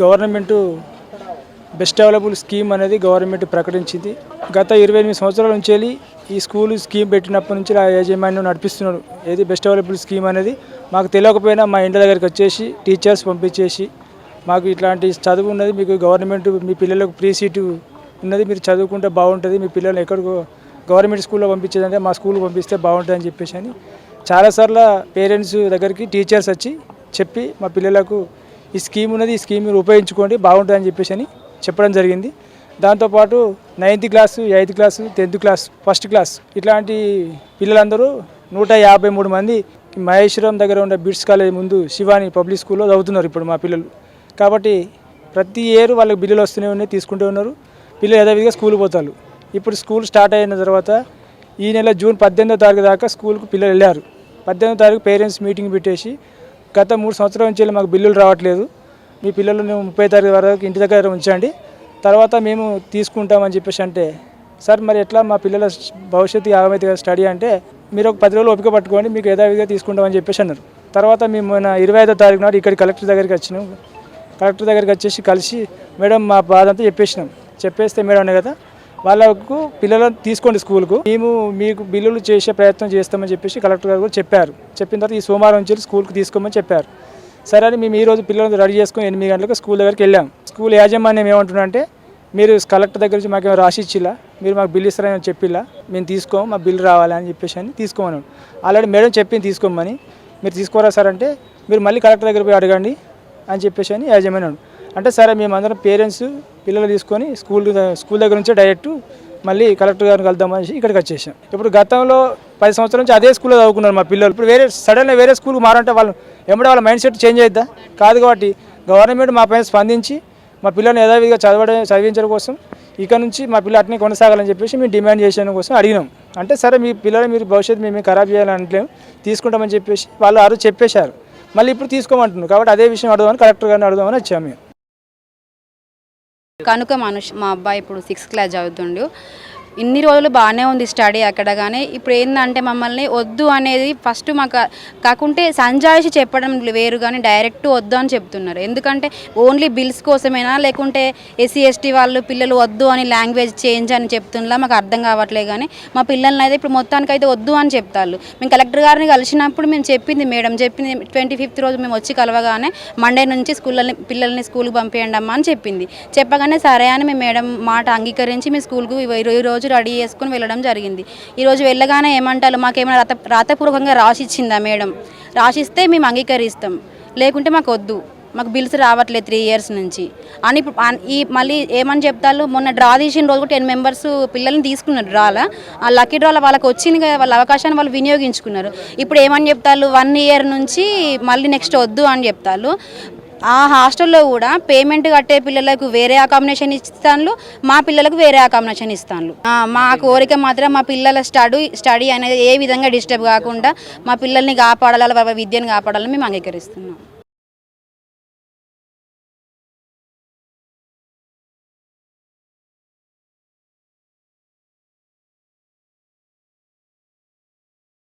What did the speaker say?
Government best available scheme అనేది government ప్రకటించింది. గత ఇరవై ఎనిమిది సంవత్సరాల నుంచి వెళ్ళి ఈ స్కూల్ స్కీమ్ పెట్టినప్పటి నుంచి ఆ యాజమాన్యం నడిపిస్తున్నాడు. ఏది బెస్ట్ అవైలబుల్ స్కీమ్ అనేది మాకు తెలియకపోయినా మా ఇంటి దగ్గరికి వచ్చేసి టీచర్స్ పంపించేసి మాకు ఇట్లాంటి చదువు ఉన్నది మీకు గవర్నమెంట్ మీ పిల్లలకు ఫ్రీ సీటు ఉన్నది మీరు చదువుకుంటే బాగుంటుంది మీ పిల్లలు ఎక్కడికో గవర్నమెంట్ స్కూల్లో పంపించేదంటే మా స్కూల్కి పంపిస్తే బాగుంటుంది అని చెప్పేసి అని చాలాసార్లు పేరెంట్స్ దగ్గరికి టీచర్స్ వచ్చి చెప్పి మా పిల్లలకు ఈ స్కీమ్ ఉన్నది ఈ స్కీమ్ మీరు ఉపయోగించుకోండి బాగుంటుంది అని చెప్పేసి అని చెప్పడం జరిగింది. దాంతోపాటు ninth class eighth class tenth class first class ఇట్లాంటి పిల్లలందరూ నూట యాభై మూడు మంది మహేశ్వరం దగ్గర ఉన్న బిట్స్ కాలేజ్ ముందు శివాని పబ్లిక్ స్కూల్లో చదువుతున్నారు ఇప్పుడు మా పిల్లలు. కాబట్టి ప్రతి ఇయర్ వాళ్ళకి బిల్లులు వస్తూనే ఉన్నాయి తీసుకుంటూ ఉన్నారు. పిల్లలు యథావిధిగా స్కూల్ పోతారు. ఇప్పుడు స్కూల్ స్టార్ట్ అయిన తర్వాత ఈ నెల జూన్ పద్దెనిమిదో తారీఖు దాకా స్కూల్కు పిల్లలు వెళ్ళారు. పద్దెనిమిదో తారీఖు పేరెంట్స్ మీటింగ్ పెట్టేసి గత మూడు సంవత్సరాల నుంచి వెళ్ళి మాకు బిల్లులు రావట్లేదు. మీ పిల్లలను ముప్పై తారీఖు వరకు ఇంటి దగ్గర ఉంచండి. తర్వాత మేము తీసుకుంటామని చెప్పేసి అంటే సార్ మరి ఎట్లా మా పిల్లల భవిష్యత్తు ఆగమైతే స్టడీ అంటే మీరు ఒక పది రోజులు ఓపిక పట్టుకోండి మీకు యథావిధిగా తీసుకుంటామని చెప్పేసి అన్నారు. తర్వాత మేము మొన్న ఇరవై ఐదో తారీఖు నాడు ఇక్కడ కలెక్టర్ దగ్గరికి వచ్చినాం. కలెక్టర్ దగ్గరికి వచ్చేసి కలిసి మేడం మా బాధ అంతా చెప్పేసినాం. చెప్పేస్తే మేడం అనే కదా వాళ్ళకు పిల్లలను తీసుకోండి స్కూల్కు. మేము మీకు బిల్లులు చేసే ప్రయత్నం చేస్తామని చెప్పేసి కలెక్టర్ గారు కూడా చెప్పారు. చెప్పిన తర్వాత ఈ సోమవారం నుంచి స్కూల్కి తీసుకోమని చెప్పారు. సరే అని మేము ఈ రోజు పిల్లలను రెడీ చేసుకొని ఎనిమిది గంటలకు స్కూల్ దగ్గరికి వెళ్ళాం. స్కూల్ యాజమాన్యం ఏమంటున్నారంటే మీరు కలెక్టర్ దగ్గర నుంచి మాకు రాసి ఇచ్చిలా మీరు మాకు బిల్ ఇస్తారని చెప్పిలా మేము తీసుకోము మా బిల్ రావాలి అని చెప్పేసి అని తీసుకోమని ఆల్రెడీ మేడం చెప్పింది తీసుకోమని. మీరు తీసుకోరా సార్ అంటే మీరు మళ్ళీ కలెక్టర్ దగ్గర పోయి అడగండి అని చెప్పేసి అని యాజమాన్యం అంటే సరే మేము అందరం పేరెంట్స్ పిల్లలు తీసుకొని స్కూల్ స్కూల్ దగ్గర నుంచే డైరెక్ట్ మళ్ళీ కలెక్టర్ గారిని కలుద్దామని ఇక్కడికి వచ్చేసాం. ఇప్పుడు గతంలో పది సంవత్సరాల నుంచి అదే స్కూల్లో చదువుకున్నారు మా పిల్లలు. ఇప్పుడు వేరే సడన్గా వేరే స్కూల్కి మారంటే వాళ్ళు ఎమ్మడే వాళ్ళ మైండ్ సెట్ చేంజ్ అవుద్దా కాదు కాబట్టి గవర్నమెంట్ మా పైన స్పందించి మా పిల్లల్ని యథావిధిగా చదవడం చదివించడం కోసం ఇక నుంచి మా పిల్లలు అట్నే కొనసాగాలని చెప్పేసి మేము డిమాండ్ చేసిన కోసం అడిగినాం. అంటే సరే మీ పిల్లలు మీరు భవిష్యత్తు మేము ఖరాబ్ చేయాలంటలేము తీసుకుంటామని చెప్పేసి వాళ్ళు ఆ చెప్పేశారు. మళ్ళీ ఇప్పుడు తీసుకోమంటున్నారు. కాబట్టి అదే విషయం అడుగుదామని కలెక్టర్ గారిని అడుగుదామని వచ్చాము మేము. కనుక మనుష్ మా అబ్బాయి ఇప్పుడు సిక్స్త్ క్లాస్ చదువుతుండు. ఇన్ని రోజులు బాగానే ఉంది స్టడీ అక్కడ కానీ ఇప్పుడు ఏంటంటే మమ్మల్ని వద్దు అనేది ఫస్ట్ మాకు కాకుంటే సంజాయిషి చెప్పడం వేరు కానీ డైరెక్ట్ వద్దు అని చెప్తున్నారు. ఎందుకంటే ఓన్లీ బిల్స్ కోసమేనా లేకుంటే ఎస్సీ ఎస్టీ వాళ్ళు పిల్లలు వద్దు అని లాంగ్వేజ్ చేంజ్ అని చెప్తున్నా మాకు అర్థం కావట్లేదు కానీ మా పిల్లల్ని అయితే ఇప్పుడు మొత్తానికి అయితే వద్దు అని చెప్తారు మేము కలెక్టర్ గారిని కలిసినప్పుడు మేము చెప్పింది మేడం చెప్పింది ట్వంటీ ఫిఫ్త్ రోజు మేము వచ్చి కలవగానే మండే నుంచి స్కూళ్ళని పిల్లల్ని స్కూల్కి పంపేయండి అమ్మా అని చెప్పింది. చెప్పగానే సరే అని మేము మేడం మాట అంగీకరించి మీ స్కూల్కు ఈరోజు రోజు రెడీ చేసుకుని వెళ్ళడం జరిగింది. ఈరోజు వెళ్ళగానే ఏమంటారు మాకేమైనా రాత రాతపూర్వకంగా రాసిచ్చిందా మేడం? రాసిస్తే మేము అంగీకరిస్తాం. లేకుంటే మాకు వద్దు. మాకు బిల్స్ రావట్లేదు త్రీ ఇయర్స్ నుంచి. అని ఈ మళ్ళీ ఏమని చెప్తారు మొన్న డ్రా తీసిన రోజు టెన్ మెంబర్స్ పిల్లల్ని తీసుకున్నారు డ్రాల. ఆ లక్కీ డ్రాల వాళ్ళకి వచ్చింది కదా వాళ్ళ అవకాశాన్ని వాళ్ళు వినియోగించుకున్నారు. ఇప్పుడు ఏమని చెప్తారు వన్ ఇయర్ నుంచి మళ్ళీ నెక్స్ట్ వద్దు అని చెప్తారు. ఆ హాస్టల్లో కూడా పేమెంట్ కట్టే పిల్లలకు వేరే అకామిడేషన్ ఇస్తాను మా పిల్లలకు వేరే అకామిడేషన్ ఇస్తాను మా కోరిక మాత్రం మా పిల్లల స్టడీ స్టడీ అనేది ఏ విధంగా డిస్టర్బ్ కాకుండా మా పిల్లల్ని కాపాడాలి వాళ్ళ విద్యను కాపాడాలని మేము అంగీకరిస్తున్నాం.